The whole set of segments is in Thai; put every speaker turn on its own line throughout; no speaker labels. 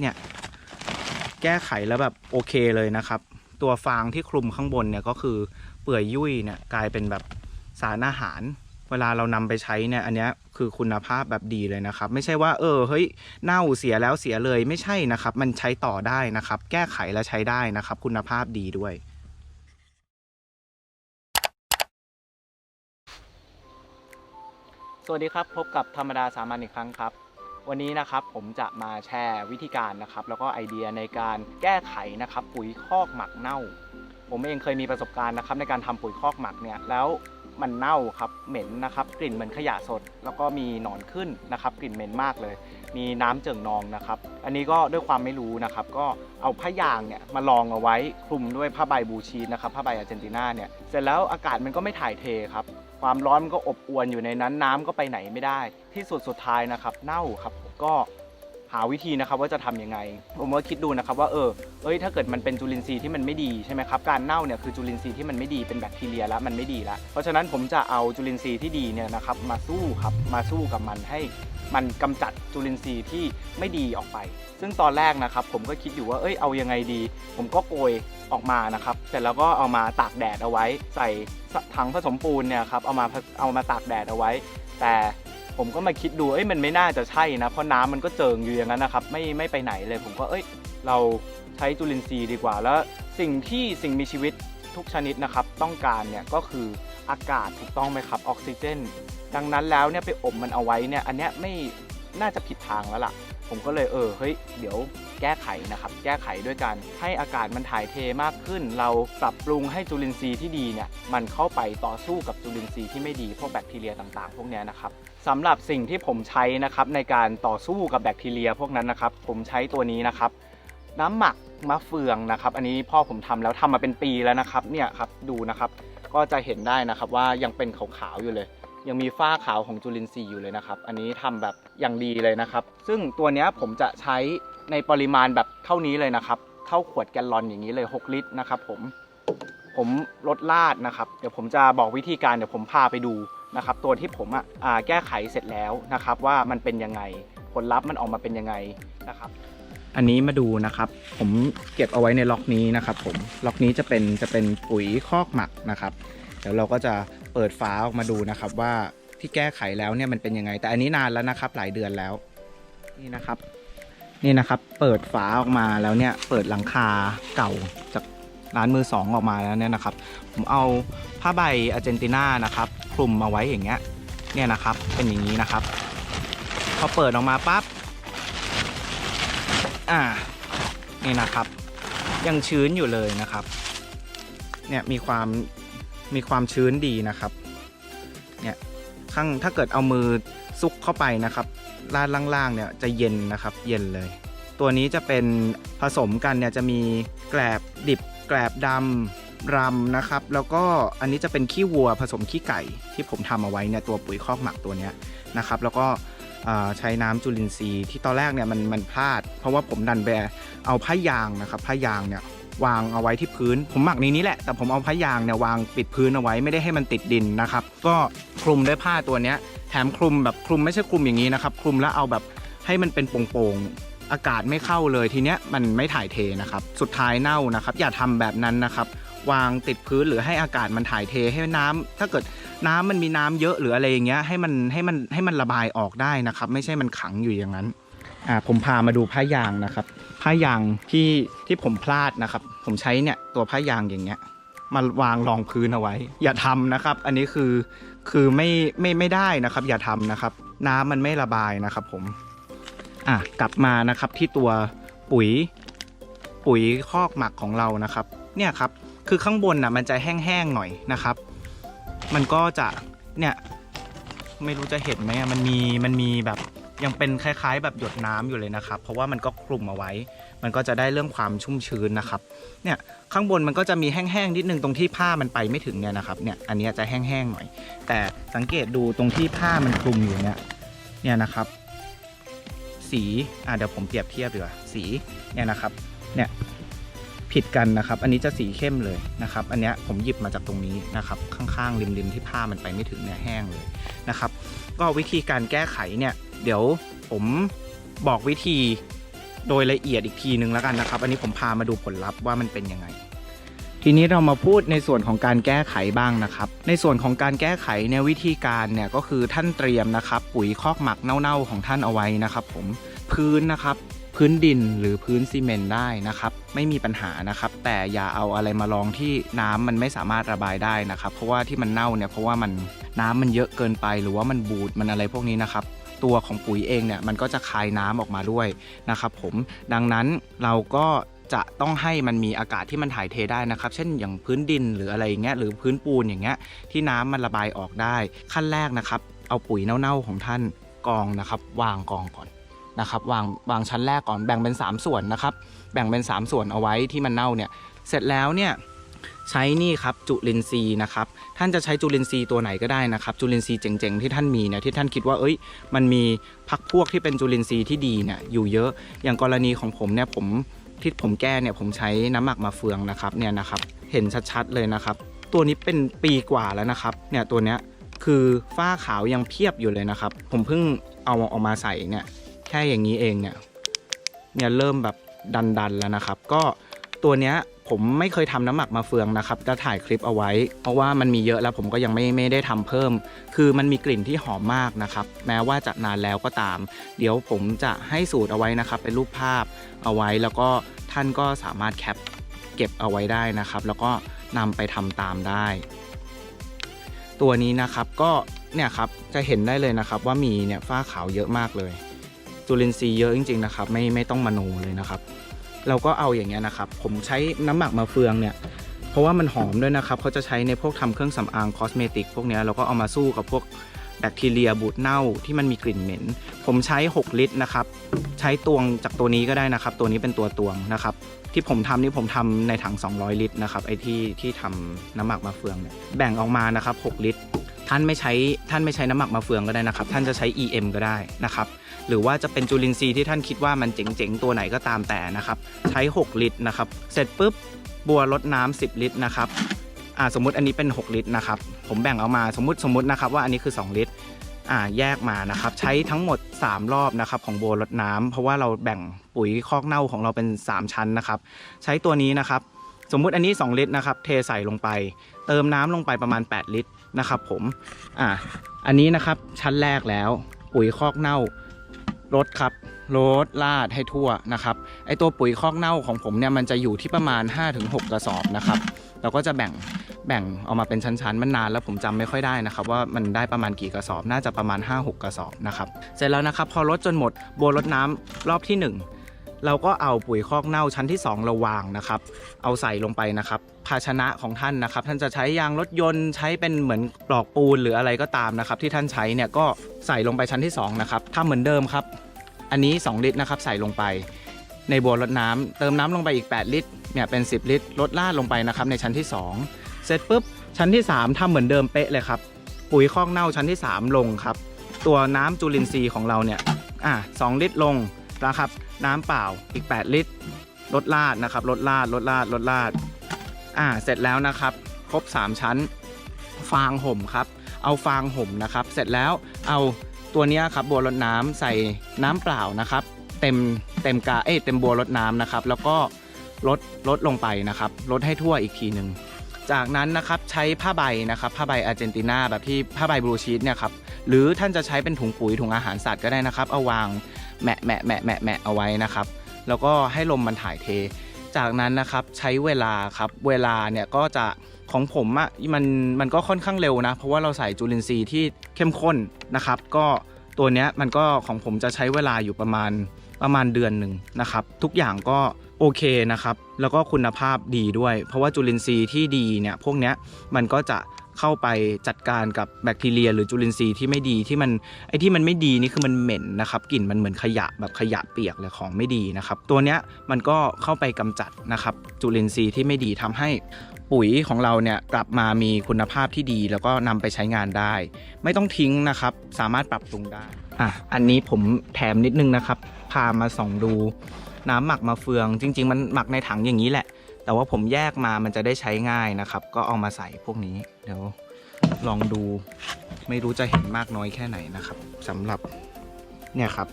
เนี่ย แก้ไขแล้วแบบโอเคเลยนะครับ ตัวฟางที่คลุมข้างบนเนี่ยก็คือเปื่อยยุ่ยเนี่ยกลายเป็นแบบสารอาหาร เวลาเรานำไปใช้เนี่ยอันนี้คือคุณภาพแบบดีเลยนะครับ ไม่ใช่ว่าเออเฮ้ยเน่าเสียแล้วเสียเลยไม่ใช่นะครับ มันใช้ต่อได้นะครับ แก้ไขและใช้ได้นะครับ คุณภาพดีด้วยสวัสดีครับ พบกับธรรมดาสามัญอีกครั้งครับ วันนี้นะครับผมจะมาแชร์วิธีการนะครับ แล้วก็ไอเดียในการแก้ไขนะครับปุ๋ยคอกหมักเน่า ผมเองเคยมีประสบการณ์นะครับในการทำปุ๋ยคอกหมักเนี่ยแล้ว มันเน่าครับเหม็นนะครับกลิ่นเหมือนขยะสด แล้วก็มีหนอนขึ้นนะครับกลิ่นเหม็นมากเลย มีน้ำเจิ่งนองนะครับ อันนี้ก็ด้วยความไม่รู้นะครับ ก็เอาผ้ายางเนี่ยมาลองเอาไว้คลุมด้วยผ้าใบบูชีนะครับผ้าใบอาร์เจนตินาเนี่ยเสร็จแล้วอากาศมันก็ไม่ถ่ายเทครับความร้อนมันก็อบอวนอยู่ในนั้นน้ำก็ไปไหนไม่ได้ ที่สุดสุดท้ายนะครับเน่าครับก็ หาวิธีนะครับว่าจะทำยังไง ผมก็คิดดูนะครับว่าเออเอ้ยถ้าเกิดมันเป็นจุลินทรีย์ที่มันไม่ดีใช่ไหมครับการเน่าเนี่ยคือจุลินทรีย์ที่มันไม่ดีเป็นแบคทีเรียแล้วมันไม่ดีแล้วเพราะฉะนั้นผมจะเอาจุลินทรีย์ที่ดีเนี่ยนะครับมาสู้ครับมาสู้กับมันให้มันกำจัดจุลินทรีย์ที่ไม่ดีออกไป ซึ่งตอนแรกนะครับผมก็คิดอยู่ว่า เอ้ย เอายังไงดี ผมก็โกยออกมานะครับ เสร็จแล้วก็เอามาตากแดดเอาไว้ ใส่ถังผสมปูนเนี่ยครับ เอามาเอามาตากแดดเอาไว้ แต่ ผมก็มาคิดดูเอ้ยมันไม่น่าจะใช่นะเพราะน้ำมันก็เจิงอยู่อย่างนั้นนะครับไม่ไม่ไปไหนเลยผมก็เอ้ยเราใช้จุลินทรีย์ดีกว่า แล้วสิ่งที่สิ่งมีชีวิตทุกชนิดนะครับ ต้องการเนี่ยก็คืออากาศถูกต้องไหมครับออกซิเจน ดังนั้นแล้วเนี่ยไปอบมันเอาไว้เนี่ยอันเนี้ยไม่น่าจะผิดทางแล้วล่ะ ผมก็เลยเออเฮ้ยเดี๋ยวแก้ไขนะครับแก้ไขด้วยการให้อากาศมันถ่ายเทมากขึ้น เราปรับปรุงให้จุลินทรีย์ที่ดีเนี่ยมันเข้าไปต่อสู้กับจุลินทรีย์ที่ไม่ดีพวกแบคทีเรียต่างๆ พวกเนี้ยนะครับ สำหรับสิ่งที่ผมใช้นะครับในการต่อสู้กับแบคทีเรียพวกนั้นนะครับผมใช้ตัวนี้นะครับ น้ำหมักมะเฟืองนะครับ อันนี้พ่อผมทำแล้วทำมาเป็นปีแล้วนะครับเนี่ยครับดูนะครับก็จะเห็นได้นะครับว่ายังเป็นขาวๆอยู่เลย ยังมีฝ้าขาวของจุลินทรีย์อยู่เลยนะครับ อันนี้ทำแบบอย่างดีเลยนะครับ ซึ่งตัวนี้ผมจะใช้ในปริมาณแบบเท่านี้เลยนะครับ เท่าขวดแกลลอนอย่างนี้เลย 6 ลิตรนะครับ ผมผมลดลาดนะครับ เดี๋ยวผมจะบอกวิธีการเดี๋ยวผมพาไปดู นะครับตัวที่ผมอะแก้ไขเสร็จแล้วนะครับว่ามันเป็นยังไงผลลัพธ์มันออกมาเป็นยังไงนะครับอันนี้มาดูนะครับ ผมเก็บเอาไว้ในล็อกนี้นะครับ ผมล็อกนี้จะเป็นจะเป็นปุ๋ยคอกหมักนะครับเดี๋ยวเราก็จะเปิดฝาออกมาดูนะครับว่าที่แก้ไขแล้วเนี่ยมันเป็นยังไง แต่อันนี้นานแล้วนะครับ หลายเดือนแล้วนี่นะครับ นี่นะครับ เปิดฝาออกมาแล้วเนี่ยเปิดหลังคาเก่าจากร้านมือสองออกมาแล้วเนี่ยนะครับ ผมเอาผ้าใบอาร์เจนตินานะครับ ลุมเอาไว้อย่างเงี้ย เนี่ยนะครับ เป็นอย่างนี้นะครับ พอเปิดออกมาปั๊บ อ่า นี่นะครับ ยังชื้นอยู่เลยนะครับ เนี่ยมีความมีความชื้นดีนะครับ เนี่ยข้างถ้าเกิดเอามือซุกเข้าไปนะครับด้านล่างๆเนี่ยจะเย็นนะครับ เย็นเลย ตัวนี้จะเป็นผสมกันเนี่ยจะมีแกลบดิบแกลบดำ รำนะครับ แล้วก็อันนี้จะเป็นขี้วัวผสมขี้ไก่ที่ผมทำเอาไว้เนี่ยตัวปุ๋ยคอกหมักตัวเนี้ยนะครับ แล้วก็ใช้น้ำจุลินทรีย์ที่ตอนแรกเนี่ยมันมันพลาด เพราะว่าผมดันไปเอาผ้ายางนะครับผ้ายางเนี่ยวางเอาไว้ที่พื้น ผมหมักในนี้แหละ แต่ผมเอาผ้ายางเนี่ยวางปิดพื้นเอาไว้ไม่ได้ให้มันติดดินนะครับ ก็คลุมด้วยผ้าตัวเนี้ยแถมคลุมแบบคลุมไม่ใช่คลุมอย่างนี้นะครับ คลุมแล้วเอาแบบให้มันเป็นโป่งๆอากาศไม่เข้าเลยทีเนี้ยมันไม่ถ่ายเทนะครับ สุดท้ายเน่านะครับ อย่าทำแบบนั้นนะครับ วางติดพื้นหรือให้อากาศมันถ่ายเทให้น้ำถ้าเกิดน้ำมันมีน้ำเยอะหรืออะไรอย่างเงี้ยให้มันให้มันให้มันระบายออกได้นะครับ ไม่ใช่มันขังอยู่อย่างนั้นอ่าผมพามาดูผ้ายางนะครับ ผ้ายางที่ที่ผมพลาดนะครับ ผมใช้เนี่ยตัวผ้ายางอย่างเงี้ยมาวางรองพื้นเอาไว้ อย่าทำนะครับ อันนี้คือคือไม่ไม่ไม่ได้นะครับ อย่าทำนะครับ น้ำมันไม่ระบายนะครับ ผมอะกลับมานะครับที่ตัวปุ๋ยปุ๋ยคอกหมักของเรานะครับ เนี่ยครับ คือข้างบนน่ะมันจะแห้งๆหน่อยนะครับ มันก็จะเนี่ยไม่รู้จะเห็นไหมอะมันมีมันมีแบบยังเป็นคล้าย ๆ แบบหยดน้ำอยู่เลยนะครับ เพราะว่ามันก็คลุมเอาไว้ มันก็จะได้เรื่องความชุ่มชื้นนะครับ เนี่ยข้างบนมันก็จะมีแห้งๆนิดนึงตรงที่ผ้ามันไปไม่ถึงเนี่ยนะครับ เนี่ยอันนี้จะแห้งๆหน่อย แต่สังเกตดูตรงที่ผ้ามันคลุมอยู่เนี่ย เนี่ยนะครับ สี อะเดี๋ยวผมเปรียบเทียบดีกว่า สี เนี่ยนะครับ เนี่ย ผิดกันนะครับ อันนี้จะสีเข้มเลยนะครับ อันนี้ผมหยิบมาจากตรงนี้นะครับ ข้างๆ ริมๆ ที่ผ้ามันไปไม่ถึงเนี่ยแห้งเลยนะครับ ก็วิธีการแก้ไขเนี่ย เดี๋ยวผมบอกวิธีโดยละเอียดอีกทีนึงแล้วกันนะครับ อันนี้ผมพามาดูผลลัพธ์ว่ามันเป็นยังไง ทีนี้เรามาพูดในส่วนของการแก้ไขบ้างนะครับ ในส่วนของการแก้ไขเนี่ยวิธีการเนี่ยก็คือท่านเตรียมนะครับ ปุ๋ยคอกหมักเน่าๆของท่านเอาไว้นะครับ ผมพื้นนะครับ พื้นดินหรือพื้นซีเมนต์ได้นะครับ ไม่มีปัญหานะครับ แต่อย่าเอาอะไรมาลองที่น้ำมันไม่สามารถระบายได้นะครับ เพราะว่าที่มันเน่าเนี่ยเพราะว่ามันน้ำมันเยอะเกินไป หรือว่ามันบูดมันอะไรพวกนี้นะครับตัวของปุ๋ยเองเนี่ยมันก็จะคายน้ำออกมาด้วยนะครับผมดังนั้นเราก็จะต้องให้มันมีอากาศที่มันถ่ายเทได้นะครับ เช่นอย่างพื้นดินหรืออะไรอย่างเงี้ยหรือพื้นปูนอย่างเงี้ยที่น้ำมันระบายออกได้ ขั้นแรกนะครับ เอาปุ๋ยเน่าๆของท่านกองนะครับ วางกองก่อน นะครับวางวางชั้นแรกก่อนแบ่งเป็น 3 ส่วนนะครับ แบ่งเป็น 3 ส่วนเอาไว้ที่มันเน่าเนี่ยเสร็จแล้วเนี่ยใช้นี่ครับจุลินทรีย์นะครับท่านจะใช้จุลินทรีย์ตัวไหนก็ได้นะครับ จุลินทรีย์เจ๋งๆที่ท่านมีเนี่ยที่ท่านคิดว่าเอ้ย มันมีพักพวกที่เป็นจุลินทรีย์ที่ดีเนี่ยอยู่เยอะอย่างกรณีของผมเนี่ยผมที่ผมแก้เนี่ยผมใช้น้ำหมักมาเฟืองนะครับเนี่ยนะครับเห็นชัดๆเลยนะครับ ตัวนี้เป็นปีกว่าแล้วนะครับเนี่ยตัวเนี้ยคือฝ้าขาวยังเพียบอยู่เลยนะครับ ผมเพิ่งเอาออกมาใส่เนี่ย แค่อย่างนี้เองเนี่ยเนี่ยเริ่มแบบดันๆแล้วนะครับ ก็ตัวเนี้ยผมไม่เคยทำน้ำหมักมาเฟืองนะครับจะถ่ายคลิปเอาไว้ เพราะว่ามันมีเยอะแล้วผมก็ยังไม่ไม่ได้ทำเพิ่ม คือมันมีกลิ่นที่หอมมากนะครับ แม้ว่าจะนานแล้วก็ตาม เดี๋ยวผมจะให้สูตรเอาไว้นะครับ เป็นรูปภาพเอาไว้แล้วก็ท่านก็สามารถแคปเก็บเอาไว้ได้นะครับ แล้วก็นำไปทำตามได้ ตัวนี้นะครับก็เนี่ยครับจะเห็นได้เลยนะครับว่ามีเนี่ยฝ้าขาวเยอะมากเลย จุลินทรีย์เยอะจริงๆนะครับไม่ไม่ต้องมโนเลยนะครับ เราก็เอาอย่างเงี้ยนะครับ ผมใช้น้ำหมักมาเฟืองเนี่ยเพราะว่ามันหอมด้วยนะครับเขาจะใช้ในพวกทำเครื่องสำอางคอสเมติกพวกเนี้ยเราก็เอามาสู้กับพวกแบคทีเรียบูดเน่าที่มันมีกลิ่นเหม็น ผมใช้ 6 ลิตรนะครับ ใช้ตวงจากตัวนี้ก็ได้นะครับ ตัวนี้เป็นตัวตวงนะครับ ที่ผมทำนี่ผมทำในถัง 200 ลิตรนะครับไอ้ที่ที่ทำน้ำหมักมาเฟืองเนี่ยแบ่งออกมานะครับ 6 ลิตร ท่านไม่ใช้ท่านไม่ใช้น้ำหมักมาเฟืองก็ได้นะครับ ท่านจะใช้ EM ก็ได้นะครับ หรือว่าจะเป็นจุลินทรีย์ที่ท่านคิดว่ามันเจ๋งๆ ตัวไหนก็ตามแต่นะครับ ใช้ 6 ลิตรนะครับ เสร็จปุ๊บบัวลดน้ำ10 ลิตรนะครับอ่าสมมติอันนี้เป็น 6 ลิตรนะครับ ผมแบ่งเอามาสมมติสมมตินะครับว่าอันนี้คือ 2 ลิตรอ่าแยกมานะครับใช้ทั้งหมด 3 รอบนะครับของบัวลดน้ำเพราะว่าเราแบ่งปุ๋ยคอกเน่าของเราเป็น 3 ชั้นนะครับ ใช้ตัวนี้นะครับ สมมุติอันนี้ 2 ลิตรนะครับ เทใส่ลงไป เติมน้ำลงไปประมาณ 8 ลิตร นะครับผมอ่าอันนี้นะครับชั้นแรกแล้ว ปุ๋ยคอกเน่ารดครับรดลาดให้ทั่วนะครับไอตัวปุ๋ยคอกเน่าของผมเนี่ยมันจะอยู่ที่ประมาณ 5-6 กระสอบนะครับเราก็จะแบ่งแบ่งออกมาเป็นชั้นๆมันนานแล้วผมจำไม่ค่อยได้นะครับ ว่ามันได้ประมาณกี่กระสอบน่าจะประมาณ 5-6 กระสอบนะครับเสร็จแล้วนะครับพอลดจนหมดบวลดน้ำรอบที่ 1 เราก็เอาปุ๋ยคอกเน่าชั้นที่ 2ราวางนะครับ เอาใส่ลงไปนะครับ ภาชนะของท่านนะครับ ท่านจะใช้ยางรถยนต์ใช้เป็นเหมือนปลอกปูนหรืออะไรก็ตามนะครับ ที่ท่านใช้เนี่ยก็ใส่ลงไปชั้นที่2นะครับทำเหมือนเดิมครับ อันนี้ 2 ลิตรนะครับ ใส่ลงไป ในบัวรดน้ำเติมน้ำลงไปอีก 8 ลิตรเนี่ยเป็น 10 ลิตรลดลาดลงไปนะครับในชั้นที่ 2 เสร็จปุ๊บชั้นที่ 3ทำเหมือนเดิมเป๊ะเลยครับปุ๋ยคอกเน่าชั้นที่ 3 ลงครับ ตัวน้ำจุลินทรีย์ของเราเนี่ยอะ2ลิตรลง นะครับ น้ำเปล่าอีก 8 ลิตรลดลาดนะครับลดลาดลดลาดลดลาดอ่าเสร็จแล้วนะครับ ครบ 3 ชั้น ฟางห่มครับ เอาฟางห่มนะครับ เสร็จแล้วเอาตัวนี้ครับบัวรดน้ำใส่น้ำเปล่านะครับ เต็มเต็มกาเอ้เต็มบัวรดน้ำนะครับ แล้วก็ลดลดลงไปนะครับลดให้ทั่วอีกทีหนึ่งจากนั้นนะครับใช้ผ้าใบนะครับผ้าใบอาร์เจนตินาแบบที่ผ้าใบบลูชีตเนี่ยครับหรือท่านจะใช้เป็นถุงปุ๋ยถุงอาหารสัตว์ก็ได้นะครับ เอาวาง แหมะแหมะแหมะแหมะแมะเอาไว้นะครับ แล้วก็ให้ลมมันถ่ายเท จากนั้นนะครับใช้เวลาครับเวลาเนี่ยก็จะของผมอะ่ะมันมันก็ค่อนข้างเร็วนะ เพราะว่าเราใส่จุลินทรีย์ที่เข้มข้นนะครับ ก็ตัวเนี้ยมันก็ของผมจะใช้เวลาอยู่ประมาณประมาณเดือนหนึ่งนะครับ ทุกอย่างก็โอเคนะครับ แล้วก็คุณภาพดีด้วย เพราะว่าจุลินทรีย์ที่ดีเนี่ยพวกเนี้ยมันก็จะ เข้าไปจัดการกับแบคทีเรีย หรือจุลินทรีย์ที่ไม่ดีที่มันไอ้ที่มันไม่ดีนี่คือมันเหม็นนะครับกลิ่นมันเหมือนขยะแบบขยะเปียกเลยของไม่ดีนะครับ ตัวเนี้ยมันก็เข้าไปกำจัดนะครับจุลินทรีย์ที่ไม่ดีทำให้ปุ๋ยของเราเนี่ยกลับมามีคุณภาพที่ดี แล้วก็นำไปใช้งานได้ ไม่ต้องทิ้งนะครับ สามารถปรับปรุงได้อะอันนี้ผมแถมนิดนึงนะครับ พามาส่องดูน้ำหมักมาเฟือง จริง ๆ มันหมักในถังอย่างนี้แหละ แต่ว่าผมแยกมามันจะได้ใช้ง่ายนะครับ ก็เอามาใส่พวกนี้ เดี๋ยวลองดูไม่รู้จะเห็นมากน้อยแค่ไหนนะครับสำหรับเนี่ยครับ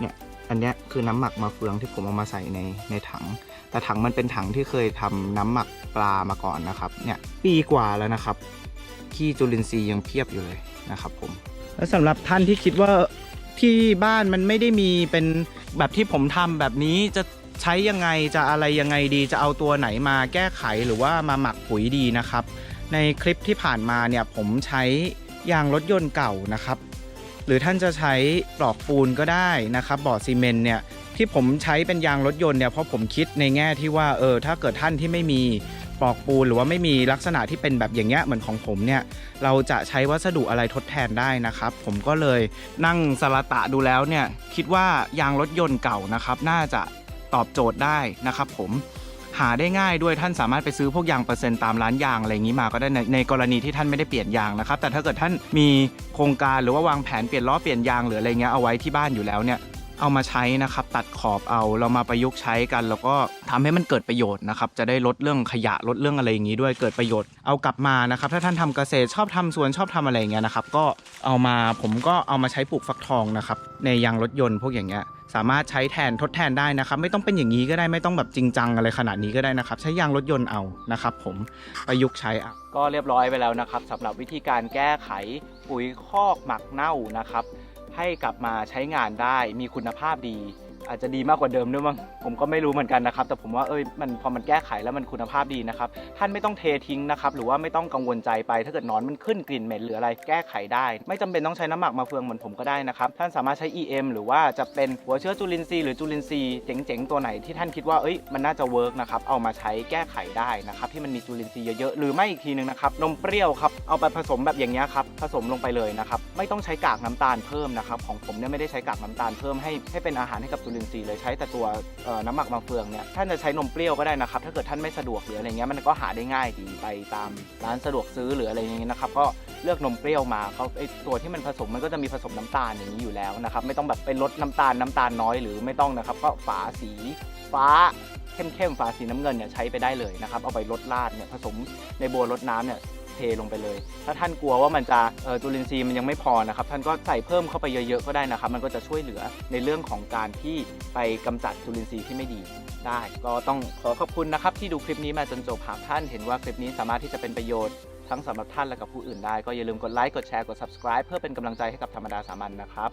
เนี่ยอันเนี้ยคือน้ำหมักมาเฟืองที่ผมเอามาใส่ในในถัง แต่ถังมันเป็นถังที่เคยทำน้ำหมักปลามาก่อนนะครับ เนี่ยปีกว่าแล้วนะครับขี้จุลินทรีย์ยังเพียบอยู่เลยนะครับ ผม แล้วสำหรับท่านที่คิดว่าที่บ้านมันไม่ได้มีเป็นแบบที่ผมทำแบบนี้จะ ใช้ยังไงจะอะไรยังไงดีจะเอาตัวไหนมาแก้ไขหรือว่ามาหมักปุ๋ยดีนะครับ ในคลิปที่ผ่านมาเนี่ยผมใช้ยางรถยนต์เก่านะครับ หรือท่านจะใช้ปลอกปูนก็ได้นะครับบ่อซีเมนต์เนี่ยที่ผมใช้เป็นยางรถยนต์เนี่ยเพราะผมคิดในแง่ที่ว่าเออถ้าเกิดท่านที่ไม่มีปลอกปูนหรือว่าไม่มีลักษณะที่เป็นแบบอย่างเงี้ยเหมือนของผมเนี่ยเราจะใช้วัสดุอะไรทดแทนได้นะครับ ผมก็เลยนั่งสละตะดูแล้วเนี่ยคิดว่ายางรถยนต์เก่านะครับ น่าจะ ตอบโจทย์ได้นะครับผมหาได้ง่ายด้วยท่านสามารถไปซื้อพวกยางเปอร์เซ็นต์ตามร้านยางอะไรอย่างนี้มาก็ได้ในในกรณีที่ท่านไม่ได้เปลี่ยนยางนะครับ แต่ถ้าเกิดท่านมีโครงการหรือว่าวางแผนเปลี่ยนล้อเปลี่ยนยางหรืออะไรเงี้ยเอาไว้ที่บ้านอยู่แล้วเนี่ยเอามาใช้นะครับ ตัดขอบเอาเรามาประยุกต์ใช้กัน แล้วก็ทำให้มันเกิดประโยชน์นะครับจะได้ลดเรื่องขยะลดเรื่องอะไรอย่างนี้ด้วยเกิดประโยชน์เอากลับมานะครับ ถ้าท่านทำเกษตรชอบทำสวนชอบทำอะไรอย่างเงี้ยนะครับก็เอามาผมก็เอามาใช้ปลูกฟักทองนะครับในยางรถยนต์พวกอย่างเงี้ย สามารถใช้แทนทดแทนได้นะครับไม่ต้องเป็นอย่างนี้ก็ได้ไม่ต้องแบบจริงจังอะไรขนาดนี้ก็ได้นะครับ ใช้ยางรถยนต์เอานะครับ ผมประยุกต์ใช้ก็เรียบร้อยไปแล้วนะครับสำหรับวิธีการแก้ไขปุ๋ยคอกหมักเน่านะครับ ให้กลับมาใช้งานได้มีคุณภาพดี อาจจะดีมากกว่าเดิมด้วยมั้งผมก็ไม่รู้เหมือนกันนะครับ แต่ผมว่าเอ้ยมันพอมันแก้ไขแล้วมันคุณภาพดีนะครับท่านไม่ต้องเททิ้งนะครับหรือว่าไม่ต้องกังวลใจไป ถ้าเกิดนอนมันขึ้นกลิ่นเหม็นหรืออะไรแก้ไขได้ ไม่จำเป็นต้องใช้น้ำหมักมาเฟืองเหมือนผมก็ได้นะครับท่านสามารถใช้ EM หรือว่าจะเป็นหัวเชื้อจุลินทรีย์หรือจุลินทรีย์เจ๋งๆตัวไหนที่ท่านคิดว่าเอ้ยมันน่าจะเวิร์กนะครับเอามาใช้แก้ไขได้นะครับที่มันมีจุลินทรีย์เยอะๆหรือไม่อีกทีนึงนะครับนมเปรี้ยวครับเอาไปผสมแบบอย่างเงี้ครับผสมลงไปเลยนะครับไม่ต้องใช้กากน้ำตาลเพิ่มนะครับของผมเนี่ยไม่ได้ใช้กากน้ำตาลเพิ่มให้ให้เป็นอาหารให้กับจุลินทรีย์เลยใช้แต่ตัวน้ำหมักมาเฟืองเนี่ยท่านจะใช้นมเปรี้ยวก็ได้นะครับ ถ้าเกิดท่านไม่สะดวกหรืออะไรเงี้ยมันก็หาได้ง่ายดีไปตามร้านสะดวกซื้อหรืออะไรอย่างเงี้ยนะครับก็เลือกนมเปรี้ยวมาเขาไอตัวที่มันผสมมันก็จะมีผสมน้ำตาลอย่างนี้อยู่แล้วนะครับไม่ต้องแบบไปลดน้ำตาลน้ำตาลน้อยหรือไม่ต้องนะครับก็ฝาสีฟ้าเข้มๆฝาสีน้ำเงินเนี่ยใช้ไปได้เลยนะครับเอาไปลดราดเนี่ยผสมในบัวรดน้ำเนี่ย เทลงไปเลย ถ้าท่านกลัวว่ามันจะจุลินทรีย์มันยังไม่พอนะครับ ท่านก็ใส่เพิ่มเข้าไปเยอะๆก็ได้นะครับ มันก็จะช่วยเหลือในเรื่องของการที่ไปกำจัดจุลินทรีย์ที่ไม่ดีได้ ก็ต้องขอขอบคุณนะครับที่ดูคลิปนี้มาจนจบหากท่านเห็นว่าคลิปนี้สามารถที่จะเป็นประโยชน์ทั้งสำหรับท่านและกับผู้อื่นได้ ก็อย่าลืมกดไลค์กดแชร์กด subscribe เพื่อเป็นกำลังใจให้กับธรรมดาสามัญนะครับ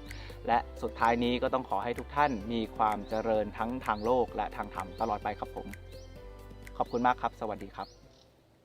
และสุดท้ายนี้ก็ต้องขอให้ทุกท่านมีความเจริญทั้งทางโลกและทางธรรมตลอดไปครับผม ขอบคุณมากครับ สวัสดีครับ